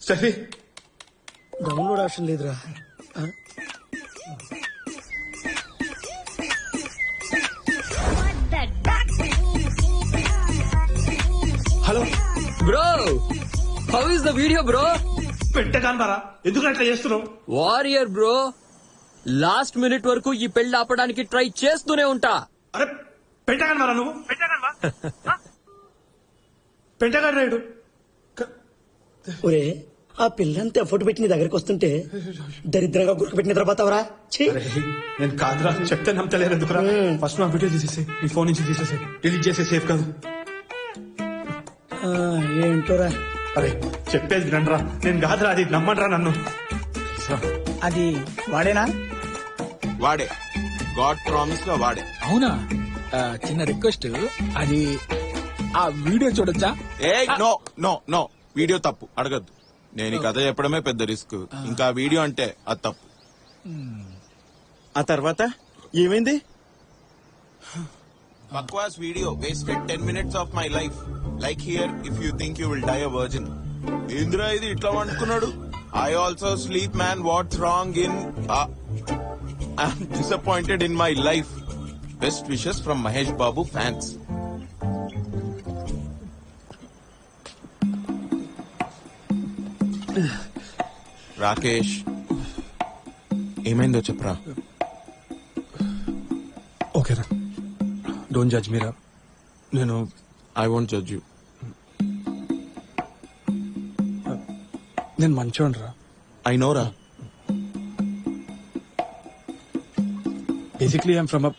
Steffi. Download option లేదురా? Hello. Bro how is the video bro? పెట్టగాను బారా ఎందుకు అట్లా చేస్తున్నావు? వారియర్ బ్రో లాస్ట్ మినిట్ వరకు ఈ పెళ్ళి ఆపడానికి ట్రై చేస్తూనే ఉంటా. అరే పెట్టగాను బారా నువ్వు పెట్టగాను రాయుడు ఒరే ఆ పిల్లంతా ఎఫర్ట్ పెట్టి నీ దగ్గరికి వస్తుంటే దరిద్రంగా గుర్కు పెట్టి నిద్రపోతావరా ఛీ! అరే నేను కాదురా చెప్తే నమ్మతలేరు ఎందుకురా? ఫస్ట్ నా వీడియో తీసేసి నీ ఫోన్ నుంచి తీసేసి డిలీట్ చేసే సేఫ్ కాదు. ఆ, ఏంటోరా? అరే చెప్పేది వినండిరా. నేను కాదురా అది నమ్మండిరా నన్ను. అది వాడేనా? వాడే. గాడ్ ప్రామిస్గా వాడే. అవునా? చిన్న రిక్వెస్ట్. అది ఆ వీడియో చూడొచ్చా? ఏ నో నో నో. వీడియో తప్పు. అడగద్దు. నేను ఈ కథ చెప్పడమే పెద్ద రిస్క్. ఇంకా వీడియో అంటే అది తప్పు. ఆ తర్వాత ఏమైంది? బక్వాస్ video wasted ten minutes of my life. Like here if you think you will die a virgin. ఏంద్రా ఇది? ఇట్లా అనుకున్నాడు I also sleep man. What's wrong in I'm disappointed in my life. Best wishes from Mahesh Babu fans. Rakesh ఏమైందో చెప్పరా. ఓకేరా. Don't judge మీరా నేను I won't judge you నేను మంచోడ్రా ఐ నోరా basically I'm from a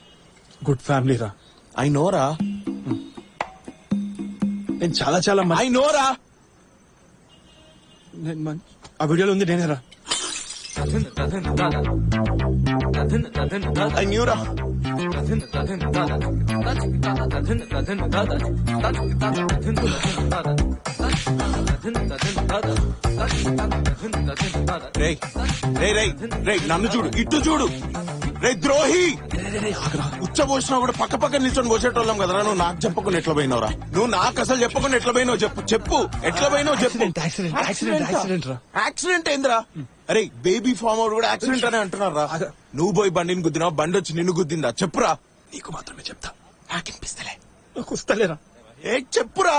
good family రా. I నోరా నేను చాలా చాలా ఐ నోరా నేను మం- ఆ వీడియోలో ఉంది నేనేరా ఐ న్యూరా రేయ్ రేయ్ రేయ్ రేయ్ నన్ను చూడు ఇటు చూడు రే ద్రోహి! ఉచ్చబోసినా కూడా పక్క పక్క నిల్చొని పోసేటోళ్ళం కదరా. నువ్వు నాకు చెప్పకుండా ఎట్లా పోయినావురా? నువ్వు నాకు అసలు చెప్పకుండా ఎట్లా పోయినావు చెప్పు. చెప్పు. ఎట్లా పోయినావు చెప్పు. యాక్సిడెంట్ ఏందిరా? అరే బేబీ ఫామ్ అవుట్ కూడా యాక్సిడెంట్ అనే అంటున్నారా? నువ్వు పోయి బండిని గుద్దినావు? బండి వచ్చి నిన్ను గుద్దిందా? చెప్పురా. నీకు మాత్రమే చెప్తా. నాకినిపిస్తలే నాకు వస్తలేరా? ఏ చెప్పురా.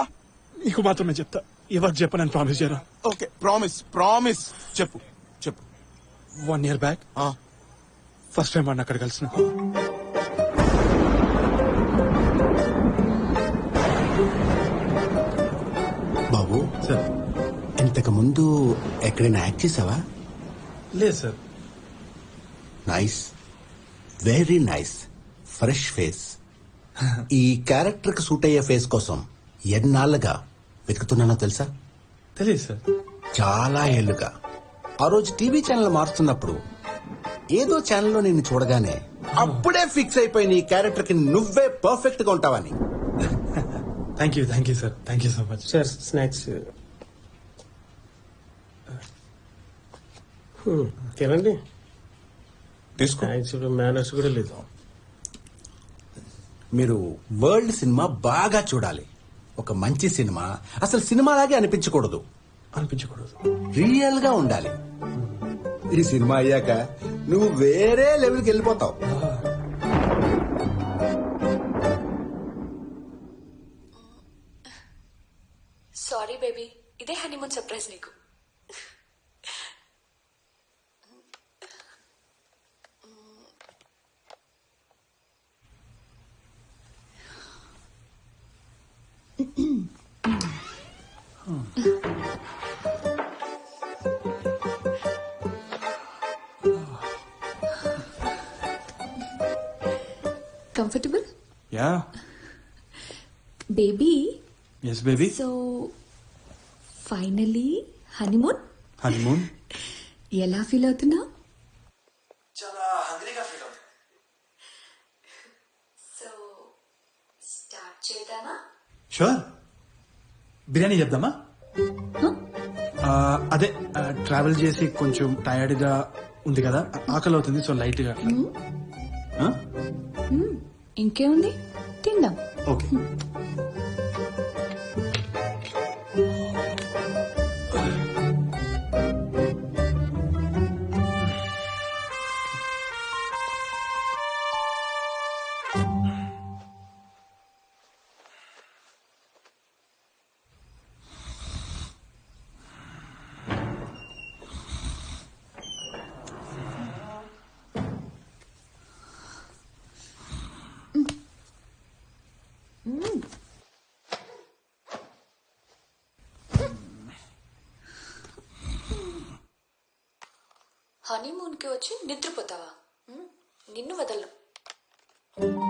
నీకు మాత్రమే చెప్తా. ఎవరు చెప్పనని ప్రామిస్ చేయరా? ఓకే ప్రామిస్ ప్రామిస్ చెప్పు చెప్పు. వన్ ఇయర్ బ్యాక్ ఆ, ఫస్ట్ టైం వాడిని అక్కడ కలిసిన. బాబు. సార్. ఇంతకు ముందు ఎక్కడైనా యాక్ట్ చేసావా? లేదు sir. Nice very nice fresh face ఈ క్యారెక్టర్కి సూట్ అయ్యే ఫేస్ కోసం ఎన్నాళ్ళుగా వెతుకుతున్నానో తెలుసా? తెలియదు సార్. చాలా ఏళ్ళుగా ఆ రోజు టీవీ ఛానల్ మారుతున్నప్పుడు ఏదో ఛానల్లో నిన్ను చూడగానే అప్పుడే ఫిక్స్ అయిపోయిన ఈ క్యారెక్టర్కి నువ్వే పర్ఫెక్ట్గా ఉంటావని. Thank you thank you sir thank you so much sir snacks తినండి. తీసుకో. స్నాక్స్ మేనర్స్ కూడా లేదు. మీరు వరల్డ్ సినిమా బాగా చూడాలి. ఒక మంచి సినిమా అసలు సినిమాలాగే అనిపించకూడదు. అనిపించకూడదు. రియల్గా ఉండాలి. ఈ సినిమా అయ్యాక నువ్వు వేరే లెవెల్కి వెళ్ళిపోతావు. Comfortable yeah baby yes baby so finally honeymoon honeymoon ఎలా ఫీల్ అవుతున్నా చాలా హంగ్రీగా ఫీల్ అవుతుంది. సో స్టార్ట్ చేద్దామా? షూర్ బిర్యానీ చెప్దామా ఆ, అదే ట్రావెల్ చేసి కొంచెం టైర్డ్గా ఉంది కదా ఆకలి అవుతుంది సో లైట్గా ఆ? ఇంకేముంది తిందాం ఓకే హనీమూన్కి వచ్చి నిద్రపోతావా? నిన్ను వదలను.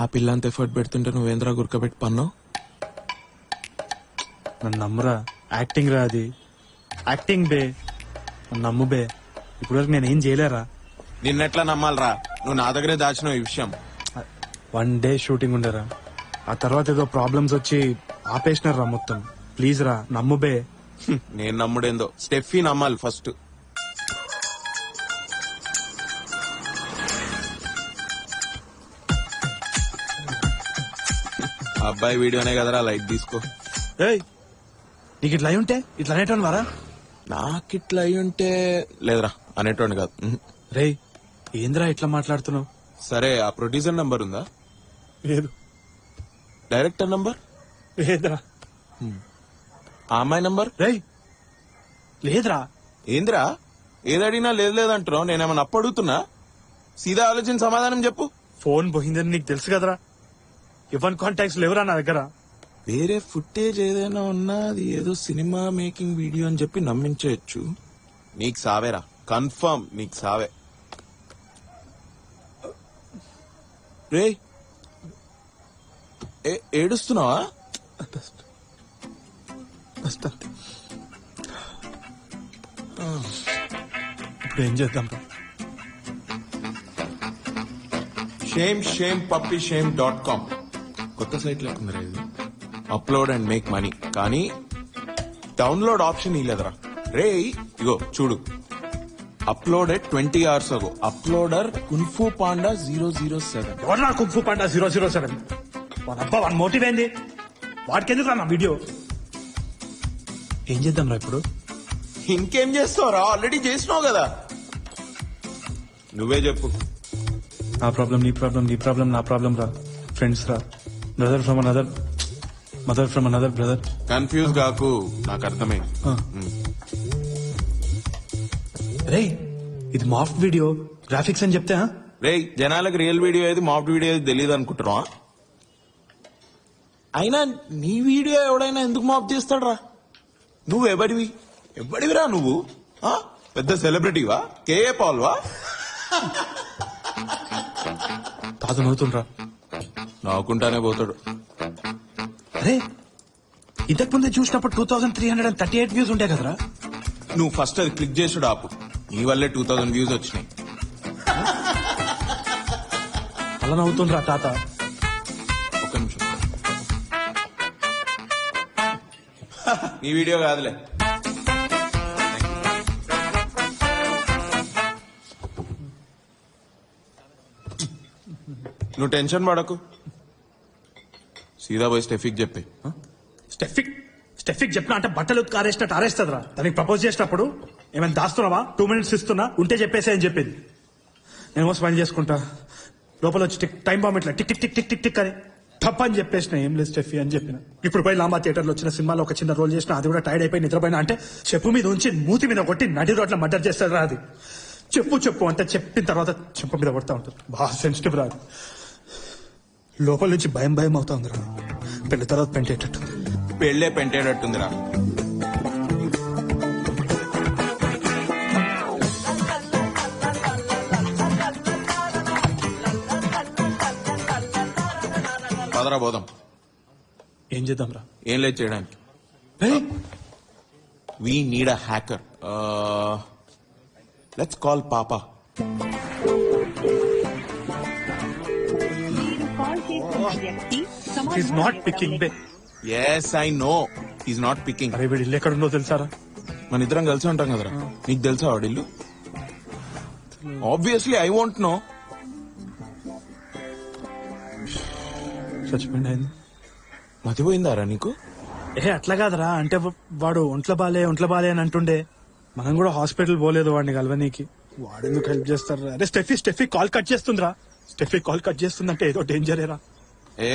ఆ పిల్ల అంత ఎఫర్ట్ పెడుతుంటే నువ్వేంద్రా గురకబెట్టి పన్నావు? నన్ను నమ్మురా. యాక్టింగ్ రా అది. యాక్టింగ్ బే. నన్ను నమ్ము బే. ఇప్పటివరకు నేను ఏం చేయలేరా? నిన్నెట్లా నమ్మాలరా? నువ్వు నా దగ్గరే దాచినావు ఈ విషయం. వన్ డే షూటింగ్ ఉండరా. ఆ తర్వాత ఏదో ప్రాబ్లమ్స్ వచ్చి ఆపేసినారా మొత్తం. ప్లీజ్ రా నమ్ము బే. హ్మ్, నేను నమ్ముడేందో. స్టెఫీ నమ్మాలి ఫస్ట్ అబ్బాయి వీడియోనే కదరా లైట్ తీసుకో. ఏయ్ నీకు ఇట్లా అయి ఉంటే ఇట్లా అనేటోను వారా? నాకిట్లా అయి ఉంటే లేదురా అనేటోండి కాదు. రేయ్ ఏంద్రా ఇట్లా మాట్లాడుతున్నావు? సరే ఆ ప్రొడ్యూసర్ నంబర్ ఉందా? లేదు. Director number? లేదురా. ఆ అమ్మాయి నంబర్? రేయ్ లేదురా. ఏందిరా? ఏదడిగినా లేదు లేదంటున్నావు నేనేమన్నా అప్పు అడుగుతున్నా సీదా ఆలోచన సమాధానం చెప్పు. ఫోన్ పోయిందని నీకు తెలుసు కదరా. ఇవన్ కాంటాక్ట్స్ లేవురా నా దగ్గర? వేరే ఫుటేజ్ ఏదైనా ఉన్నా అది ఏదో సినిమా మేకింగ్ వీడియో అని చెప్పి నమ్మించవచ్చు. నీకు సావేరా. కన్ఫర్మ్ నీకు సావే. రే! ఏ- ఏడుస్తున్నావా? ఇప్పుడు ఏం చేద్దాం? రా? Shame shame puppy shame dot com కొత్త సైట్ లేకుందిరా ఇది? అప్లోడ్ అండ్ మేక్ మనీ కానీ డౌన్లోడ్ ఆప్షన్ ఇలేదురా రే ఇగో చూడు. Uploaded twenty hours ago uploader kung fu panda zero zero seven ఎవరు నా kung fu panda zero zero seven వాడు అబ్బా వాడి మోటివ్ ఏంది? వాడికి ఎందుకు నా వీడియో ఏం చేద్దాం రా ఇప్పుడు? ఇంకేం చేస్తావురా? ఆల్రెడీ చేసినావు కదా. నువ్వే చెప్పు. నా ప్రాబ్లం నీ ప్రాబ్లం నీ ప్రాబ్లం నా ప్రాబ్లం రా. ఫ్రెండ్స్ రా. Brother from another mother from another brother confuse కాకు నాకు అర్థమైంది రే ఇది మాఫ్ట్ వీడియో గ్రాఫిక్స్ అని చెప్తే? రే జనాలకు రియల్ వీడియో ఏది మాఫ్ట్ వీడియో ఏది తెలియదు అనుకుంటున్నావా? అయినా నీ వీడియో ఎవడైనా ఎందుకు మాఫ్ చేస్తాడరా? నువ్వు ఎవడివి? ఎవడివిరా నువ్వు? పెద్ద సెలబ్రిటీవా కేఏ పాల్వా తాత నవ్వుతుండ్రా. నవ్వుకుంటానే పోతాడు. అరే ఇంతకు ముందే చూసినప్పుడు two thousand three hundred and thirty eight views ఉంటాయి కదరా? నువ్వు ఫస్ట్ అది క్లిక్ చేసుడు ఆపు. నీ వల్లే టూ థౌసండ్ వ్యూస్ వచ్చినాయి. అలా నవ్వుతుండ్రా తాత. ఒక్క నిమిషం. నీ వీడియో కాదులే. నువ్వు టెన్షన్ పడకు. సీదా పోయి స్టెఫిక్ చెప్పి. స్టెఫిక్? స్టెఫిక్ చెప్పిన అంటే బట్టలు ఆరేసినట్టు ఆరేస్తుందిరా. దానికి ప్రపోజ్ చేసినప్పుడు ఏమైనా దాస్తున్నావా? టూ మినిట్స్ ఇస్తున్నా ఉంటే చెప్పేసే అని చెప్పింది. నేను స్మైల్ చేసుకుంటా. లోపల వచ్చి టిక్ టైం బాంబ్ ఇట్లా tick tick tick tick tick tick అని తప్ప అని చెప్పేసిన. ఏం లేదు స్టెఫీ అని చెప్పిన. ఇప్పుడు పోయి లాంబా థియేటర్లో వచ్చిన సినిమాలో ఒక చిన్న రోల్ చేసిన అది కూడా టైర్డ్ అయిపోయి నిద్రపోయినా అంటే చెప్పు మీద ఉంచి మూతి మీద కొట్టి నడి రోడ్ల మర్డర్ చేస్తారా అది. చెప్పు చెప్పు అంటే చెప్పిన తర్వాత చెప్పు మీద కొడతా ఉంటుంది. బాగా సెన్సిటివ్ రాదు లోపల నుంచి భయం భయం అవుతా ఉందిరా పెళ్ళి తర్వాత పెంటేటట్టు. పెళ్ళే పెంటేటట్టుందిరా. పదరా పోదాం ఏం చేద్దాం రా ఏం లేదు చేయడానికి. We need a hacker let's call పాపా is not picking bay yes I know is not picking అరే వీడు ఇల్లు ఎక్కడుందో తెలుసారా? మన ఇద్దరం కలిసి ఉంటాం కదరా? నీకు తెలుసా వాడిల్లు ఆబ్వియస్లీ ఐ వాంట్ నో చచ్చిపోయింది అయింది మతిపోయిందారా నీకు? ఏ అట్లా కాదురా. అంటే వాడు ఒంట్లో బాలే ఒంట్లో బాలే అని అంటుండే. మనం కూడా హాస్పిటల్ పోలేదు వాడిని కలవనీకి. వాడు ఎందుకు హెల్ప్ చేస్తారా? అరే స్టెఫీ స్టెఫీ కాల్ కట్ చేస్తుందిరా. స్టెఫీ కాల్ కట్ చేస్తుందంటే ఏదో డేంజరేరా ఏ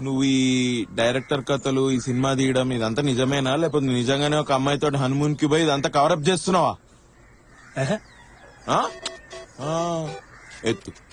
నువ్వు ఈ డైరెక్టర్ కథలు ఈ సినిమా తీయడం ఇదంతా నిజమేనా? లేకపోతే నువ్వు నిజంగానే ఒక అమ్మాయితో హనుమూన్కి పోయి ఇదంతా కవరప్ చేస్తున్నావా? ఆ, ఎత్తు.